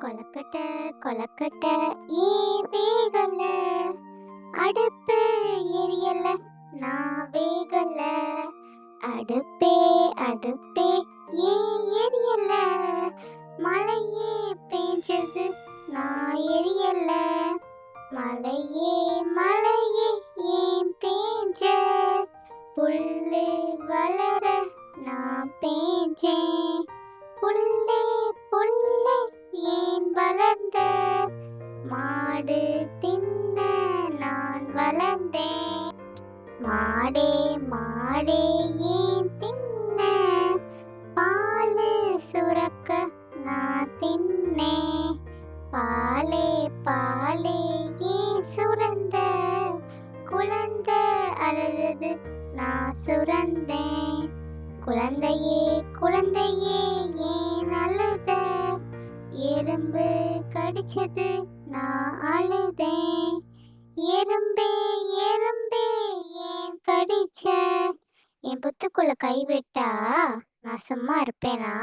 கொலக்கட்டை கொலக்கட்ட ஏன் வேகல அடுப்பு எரியல நான் வேகல அடுப்பே அடுப்பே ஏன் எரியல மழையே பேஞ்சது நான் எரியல மழையே மழையே ஏன் பேஞ்ச? புல்லு வளர நான் பேஞ்சேன். புல்லே புல்லே மாடு தின்ன நான் வளர்ந்தேன். மாடே மாடே ஏன் தின்ன? பாலு சுரக்க நான் தின்னேன். பாலே பாலே ஏன் சுரந்த? குழந்தை அழுது நான் சுரந்தேன். குழந்தையே குழந்தையே ஏன் அழுத? எறும்பு கடிச்சது நான் அழுதேன் எறும்பே எறும்பே ஏன் கடிச்ச? என் புத்துக்குள்ள கை விட்டா? நான் சும்மா இருப்பேனா?